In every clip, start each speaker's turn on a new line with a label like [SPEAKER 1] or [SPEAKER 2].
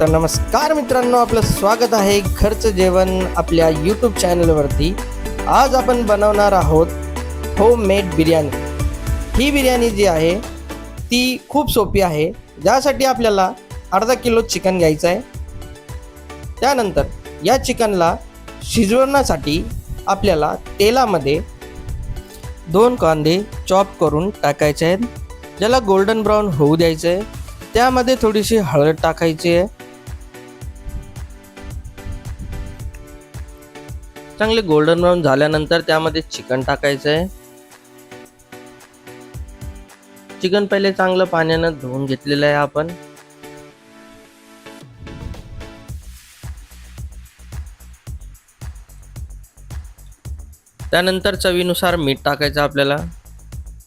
[SPEAKER 1] तर नमस्कार मित्रांनो आपलं स्वागत आहे घरचं जेवण आपल्या यूट्यूब चॅनलवरती आज आपण बनवणार आहोत होम मेड बिर्याणी. ही बिर्याणी जी आहे ती खूप सोपी आहे. ज्यासाठी आपल्याला अर्धा किलो चिकन घ्यायचं आहे. त्यानंतर या चिकनला शिजवण्यासाठी आपल्याला तेलामध्ये दोन कांदे चॉप करून टाकायचे आहेत. ज्याला गोल्डन ब्राऊन होऊ द्यायचं आहे त्यामध्ये थोडीशी हळद टाकायची आहे. चांगले गोल्डन ब्राऊन झाल्यानंतर त्यामध्ये चिकन टाकायचं आहे चिकन पहिले चांगलं पाण्यानं धुवून घेतलेलं आहे आपण. त्यानंतर चवीनुसार मीठ टाकायचं आपल्याला.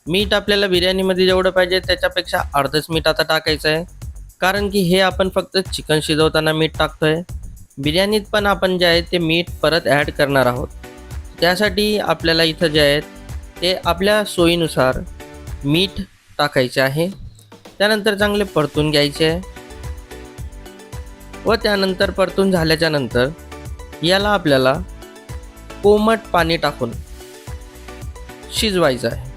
[SPEAKER 1] मीठ आपल्याला बिर्याणीमध्ये जेवढं पाहिजे त्याच्यापेक्षा अर्धच मीठ आता टाकायचं आहे कारण की हे आपण फक्त चिकन शिजवताना मीठ टाकतोय. बिर्याणीत पण आपण जे आहे ते मीठ परत ॲड करणार आहोत. त्यासाठी आपल्याला इथं जे आहेत ते आपल्या सोयीनुसार मीठ टाकायचे आहे. त्यानंतर चांगले परतून घ्यायचे. आहे व त्यानंतर परतून झाल्याच्यानंतर याला आपल्याला कोमट पाणी टाकून शिजवायचं आहे.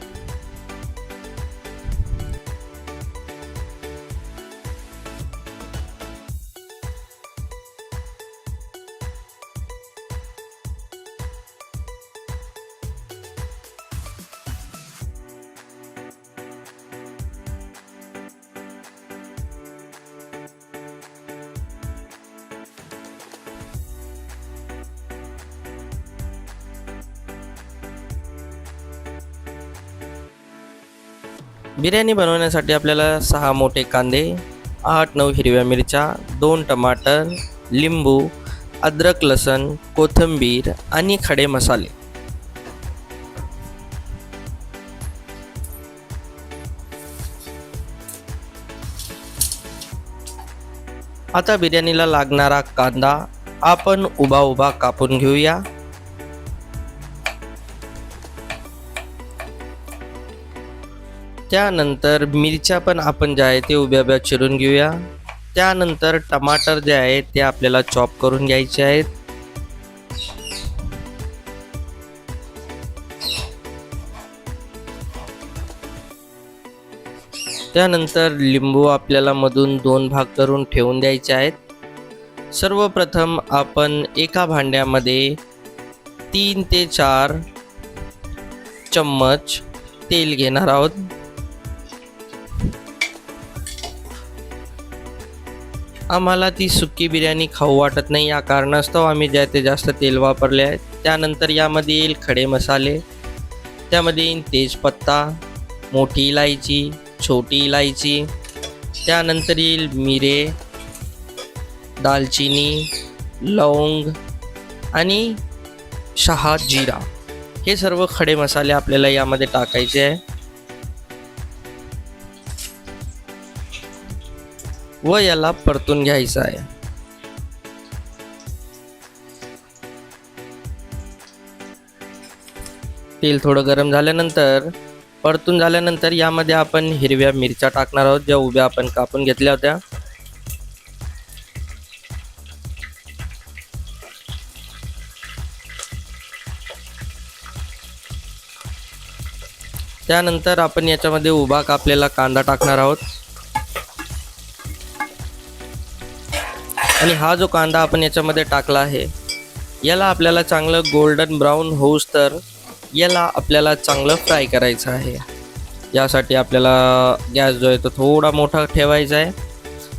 [SPEAKER 1] बिर्याणी बनवण्यासाठी आपल्याला सहा मोठे कांदे आठ नऊ हिरव्या मिरच्या दोन टमाटर लिंबू अद्रक लसण कोथिंबीर आणि खडे मसाले. आता बिर्याणीला लागणारा कांदा आपण उभा उभा कापून घेऊया. त्यानंतर मिरच्या पण आपण ज्या आहे ते उभ्या उभ्या चिरून घेऊया. त्यानंतर टमाटर जे आहे ते आपल्याला चॉप करून घ्यायचे आहेत. त्यानंतर लिंबू आपल्याला मधून दोन भाग करून ठेवून द्यायचे आहेत. सर्वप्रथम आपण एका भांड्यामध्ये तीन ते चार चम्मच तेल घेणार आहोत. आम्हाला ती सुक्की बिर्याणी खाऊ वाटत नाही. या कारणास्तव आम्ही ज्या ते जास्त तेल वापरले आहे त्यानंतर यामध्ये येईल खडे मसाले त्यामध्ये येईल तेजपत्ता मोठी इलायची छोटी इलायची त्यानंतर येईल मिरे दालचिनी लवंग आणि शहा जिरा हे सर्व खडे मसाले आपल्याला यामध्ये टाकायचे आहे. व याला परतून घ्यायचं आहे. तेल थोडं गरम झाल्यानंतर परतून झाल्यानंतर यामध्ये आपण हिरव्या मिरच्या टाकणार आहोत ज्या उभ्या आपण कापून घेतल्या होत्या. त्यानंतर आपण याच्यामध्ये उभा कापलेला कांदा टाकणार आहोत. आणि हा जो कांदा आपण याच्यामध्ये टाकला आहे याला आपल्याला चांगलं गोल्डन ब्राऊन होऊस तर याला आपल्याला चांगलं फ्राय करायचं आहे. यासाठी आपल्याला गॅस जो आहे तो थोडा मोठा ठेवायचा आहे.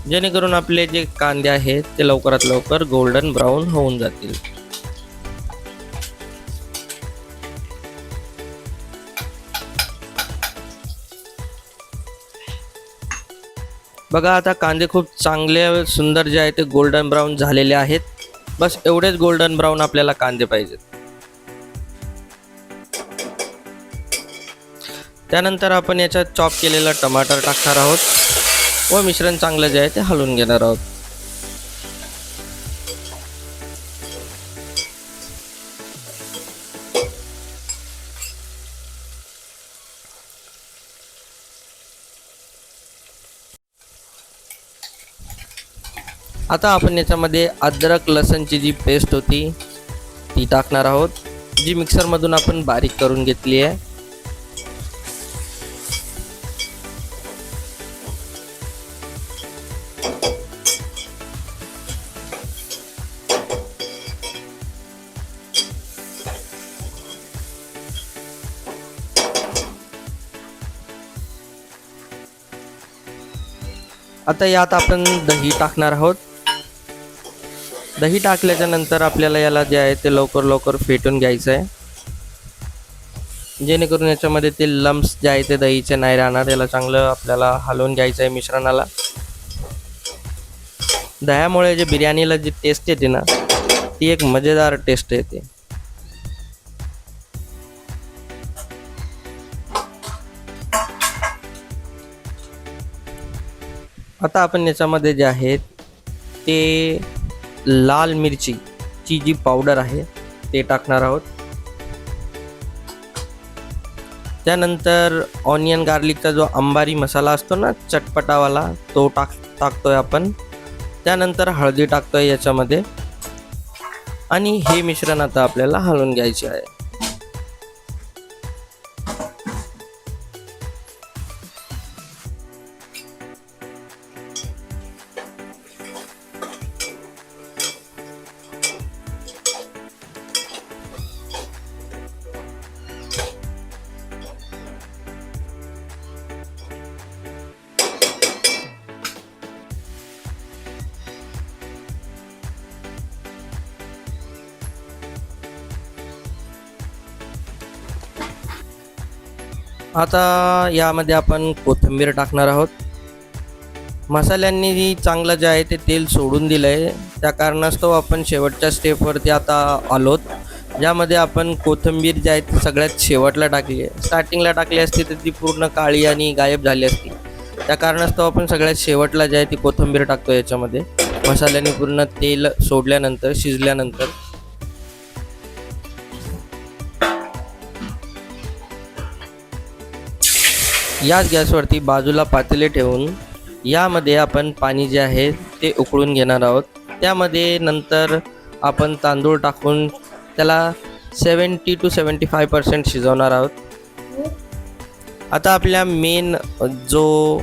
[SPEAKER 1] जेणेकरून आपले जे कांदे आहेत ते लवकरात लवकर गोल्डन ब्राऊन होऊन जातील. बघा आता कांदे खूप चांगले सुंदर जे आहे ते गोल्डन ब्राऊन झालेले आहेत. बस एवढेच गोल्डन ब्राऊन आपल्याला कांदे पाहिजेत. त्यानंतर आपण याच्यात चॉप केलेला टमाटर टाकणार आहोत. व मिश्रण चांगलं जे आहे ते हलवून घेणार आहोत. आता आपण याच्यामध्ये अद्रक लसणची जी पेस्ट होती ती टाकणार आहोत. जी मिक्सरमधून आपण बारीक करून घेतली आहे. आता यात आपण दही टाकणार आहोत. दही टाकल्याच्या नंतर आपल्याला याला जे आहे ते लवकर लवकर फेटून घ्यायचं आहे. जेणेकरून याच्यामध्ये ते लम्स जे आहे ते दहीचे नाही राहणार. याला चांगलं आपल्याला हलवून घ्यायचं आहे मिश्रणाला. दह्यामुळे जे बिर्याणीला जी टेस्ट येते ना ती एक मजेदार टेस्ट येते. आता आपण याच्यामध्ये जे आहे ते लाल मिरची ची जी पावडर आहे ते टाकणार आहोत. त्यानंतर ऑनियन गार्लिकचा जो अंबारी मसाला असतो ना चटपटावाला तो टाक टाकतोय आपण. त्यानंतर हळदी टाकतोय याच्यामध्ये. आणि हे मिश्रण आता आपल्याला हलवून घ्यायचे आहे. आता यामध्ये आपण कोथिंबीर टाकणार आहोत. मसाल्यांनी चांगलं जे आहे ते तेल सोडून दिलं आहे त्या कारणास्तव आपण शेवटच्या स्टेपवरती आता आलोत. ज्यामध्ये आपण कोथिंबीर जी आहे ती सगळ्यात शेवटला टाकली आहे. स्टार्टिंगला टाकली असती तर ती पूर्ण काळी आणि गायब झाली असती. त्या कारणास्तव आपण सगळ्यात शेवटला जे आहे ती कोथिंबीर टाकतो याच्यामध्ये. मसाल्याने पूर्ण तेल सोडल्यानंतर शिजल्यानंतर. याच गॅसवरती बाजूला पातेले ठेवून यामध्ये आपण पाणी जे आहे ते उकळून घेणार आहोत. त्यामध्ये नंतर आपण तांदूळ टाकून त्याला seventy to seventy five percent शिजवणार आहोत. आता आपल्या मेन जो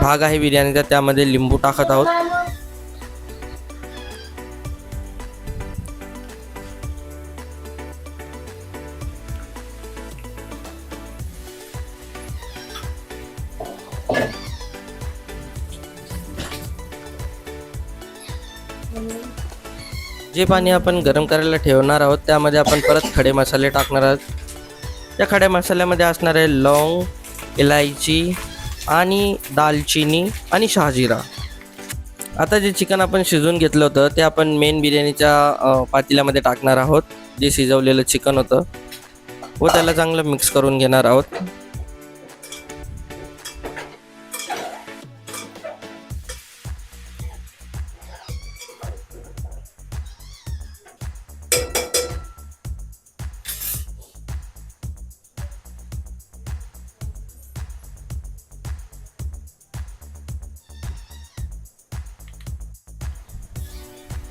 [SPEAKER 1] भाग आहे बिर्याणीचा त्यामध्ये लिंबू टाकत आहोत. जे पाणी आपण गरम करायला ठेवणार आहोत त्यामध्ये आपण परत खडे मसाले टाकणार आहोत. त्या खड्या मसाल्यामध्ये असणारे लवंग इलायची आणि दालचिनी आणि शहाजिरा. आता जे चिकन आपण शिजवून घेतलं होतं ते आपण मेन बिर्याणीच्या पातेल्यामध्ये टाकणार आहोत. जे शिजवलेलं चिकन होतं व त्याला चांगलं मिक्स करून घेणार आहोत.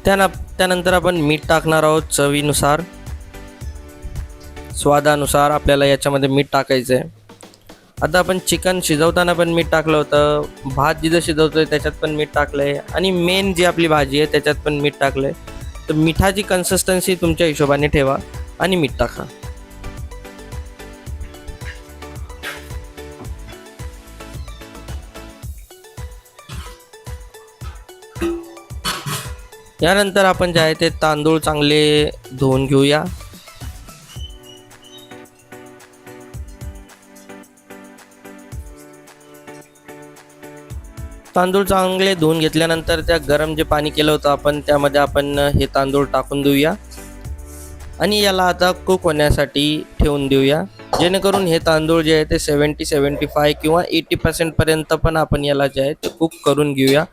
[SPEAKER 1] त्यान त्यानंतर आपण मीठ टाकणार आहोत चवीनुसार. स्वादानुसार आपल्याला याच्यामध्ये मीठ टाकायचं आहे आता आपण चिकन शिजवताना पण मीठ टाकलं होतं. भात जिथं शिजवतो आहे त्याच्यात पण मीठ टाकलं आहे आणि मेन जी आपली भाजी आहे त्याच्यात पण मीठ टाकलं आहे तर मिठाची कन्सिस्टन्सी तुमच्या हिशोबाने ठेवा आणि मीठ टाका. यानंतर आपण जे आहे ते तांदूळ चांगले धुवून घेऊया. तांदूळ चांगले धुवून घेतल्यानंतर त्या गरम जे पाणी केलं होतं आपण त्यामध्ये आपण हे तांदूळ टाकून देऊया. आणि याला आता कुक होण्यासाठी ठेवून देऊया. जेणेकरून हे तांदूळ जे आहे ते सेवन्टी सेवन्टी फाय किंवा एटी पर्सेंटपर्यंत पण आपण याला जे आहे ते कुक करून घेऊया.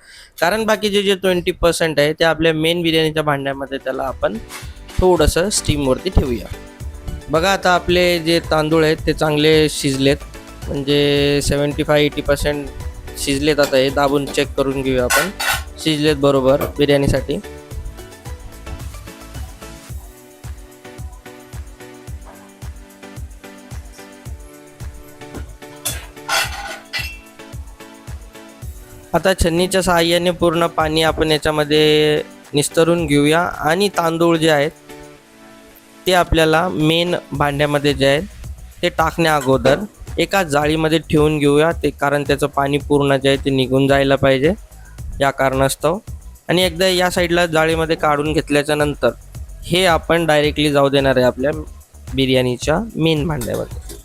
[SPEAKER 1] कारण बाकीचे जे ट्वेंटी पर्सेंट आहे ते आपल्या मेन बिर्याणीच्या भांड्यामध्ये त्याला आपण थोडंसं स्टीमवरती ठेवूया. बघा आता आपले जे तांदूळ आहेत ते चांगले शिजलेत. म्हणजे सेवन्टी फाय एटी पर्सेंट शिजलेत आता हे. दाबून चेक करून घेऊया आपण. शिजलेत बरोबर बिर्याणीसाठी. आता छन्नीच्या सहाय्याने पूर्ण पाणी आपण याच्यामध्ये निस्तरून घेऊया. आणि तांदूळ जे आहेत ते आपल्याला मेन भांड्यामध्ये जे आहेत ते टाकण्या अगोदर एका जाळीमध्ये ठेवून घेऊया. ते कारण त्याचं पाणी पूर्ण जे आहे ते निघून जायला पाहिजे. या कारणास्तव. आणि एकदा या साईडला जाळीमध्ये काढून घेतल्याच्या नंतर हे आपण डायरेक्टली जाऊ देणार आहे आपल्या बिर्याणीच्या मेन भांड्यामध्ये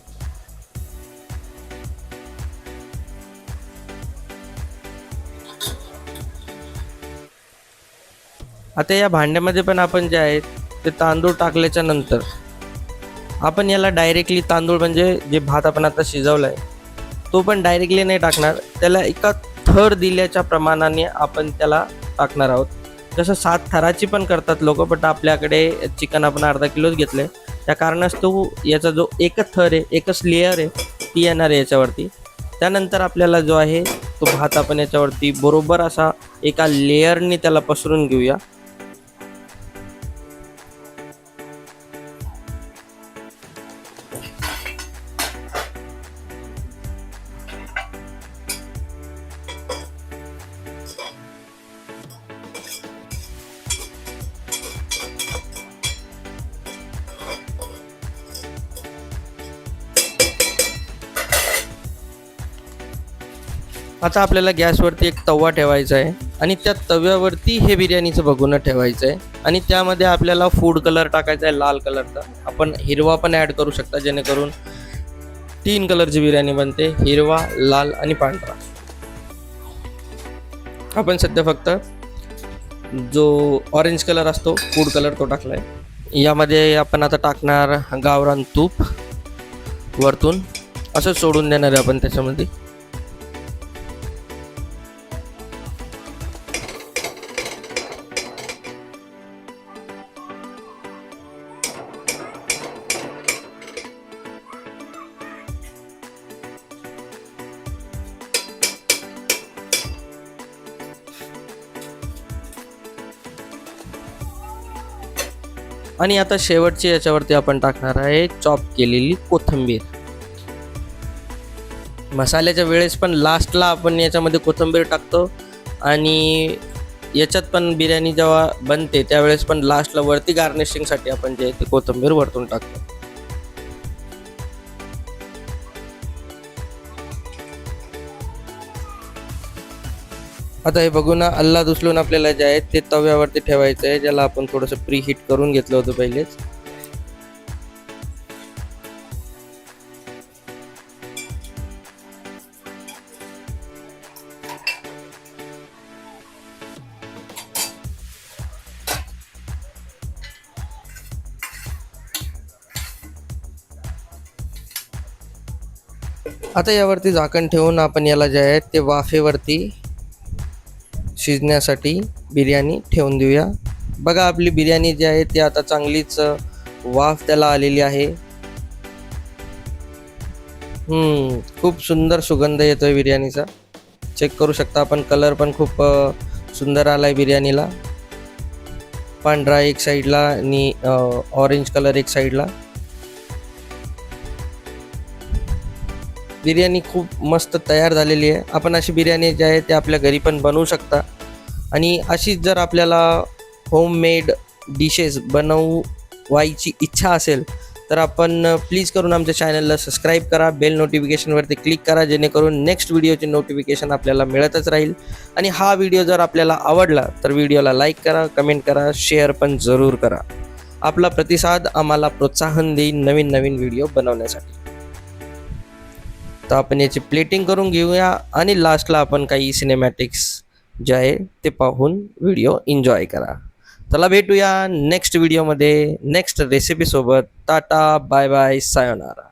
[SPEAKER 1] आता या भांड्यामध्ये पण आपण जे आहेत ते तांदूळ टाकल्याच्या नंतर आपण याला डायरेक्टली तांदूळ म्हणजे जे भात आपण आता शिजवला आहे तो पण डायरेक्टली नाही टाकणार. त्याला एका थर दिल्याच्या प्रमाणाने आपण त्याला टाकणार आहोत. जसं सात थराची पण करतात लोक पण आपल्याकडे चिकन आपण अर्धा किलोच घेतलं आहे त्या कारणास्तव याचा जो एकच थर आहे एकच लेअर आहे ती येणार आहे याच्यावरती. त्यानंतर आपल्याला जो आहे तो भात आपण याच्यावरती बरोबर असा एका लेअरनी त्याला पसरून घेऊया. आता आपल्याला गॅसवरती एक तवा ठेवायचा आहे आणि त्या तव्यावरती हे बिर्याणीचं बघून ठेवायचं आहे. आणि त्यामध्ये आपल्याला फूड कलर टाकायचा आहे लाल कलरचा आपण हिरवा पण ॲड करू शकता जेणेकरून तीन कलरची बिर्याणी बनते हिरवा लाल आणि पांढरा. आपण सध्या फक्त जो ऑरेंज कलर असतो फूड कलर तो टाकला आहे यामध्ये आपण आता टाकणार गावरान तूप वरतून. असं सोडून देणार आहे आपण त्याच्यामध्ये. आणि आता शेवटची याच्यावरती आपण टाकणार आहे चॉप केलेली कोथिंबीर. मसाल्याच्या वेळेस पण लास्टला आपण याच्यामध्ये कोथिंबीर टाकतो आणि याच्यात पण बिर्याणी जेव्हा बनते त्यावेळेस पण लास्टला वरती गार्निशिंगसाठी आपण जे आहे ते कोथिंबीर वरतून टाकतो. आता हे बघू ना अल्ला उचलून आपल्याला जे आहे ते तव्यावरती ठेवायचं आहे ज्याला आपण थोडंसं प्री हीट करून घेतलं होतं पहिलेच. आता यावरती झाकण ठेवून आपण याला जे आहे ते वाफेवरती शिजण्यासाठी बिर्याणी ठेवून देऊया. बघा आपली बिर्याणी जी आहे ती आता चांगलीच वाफ त्याला आलेली आहे. हम्म खूप सुंदर सुगंध येतोय बिर्याणीचा. चेक करू शकता आपण कलर पण खूप सुंदर सुंदर आलाय बिर्याणीला. पांढरा एक साईडला आणि ऑरेंज कलर एक साईडला बिर्याणी खूप मस्त तयार झालेली आहे. आपण अशी बिर्याणी जी आहे ते आपल्या घरी पण बनवू शकता. आणि अशीच जर आपल्याला होममेड डिशेस बनवायची इच्छा असेल तर आपण प्लीज करून आमच्या चॅनलला सबस्क्राईब करा बेल नोटिफिकेशनवरती क्लिक करा जेणेकरून नेक्स्ट व्हिडिओचे नोटिफिकेशन आपल्याला मिळतच राहील. आणि हा व्हिडिओ जर आपल्याला आवडला तर व्हिडिओला लाईक करा कमेंट करा शेअर पण जरूर करा. आपला प्रतिसाद आम्हाला प्रोत्साहन देईल नवीन नवीन व्हिडिओ बनवण्यासाठी. तर आपण याची प्लेटिंग करून घेऊया आणि लास्टला आपण काही सिनेमॅटिक्स जे आहे ते पाहून व्हिडिओ एन्जॉय करा. चला भेटूया नेक्स्ट व्हिडिओमध्ये नेक्स्ट रेसिपीसोबत टाटा बाय बाय सायोनारा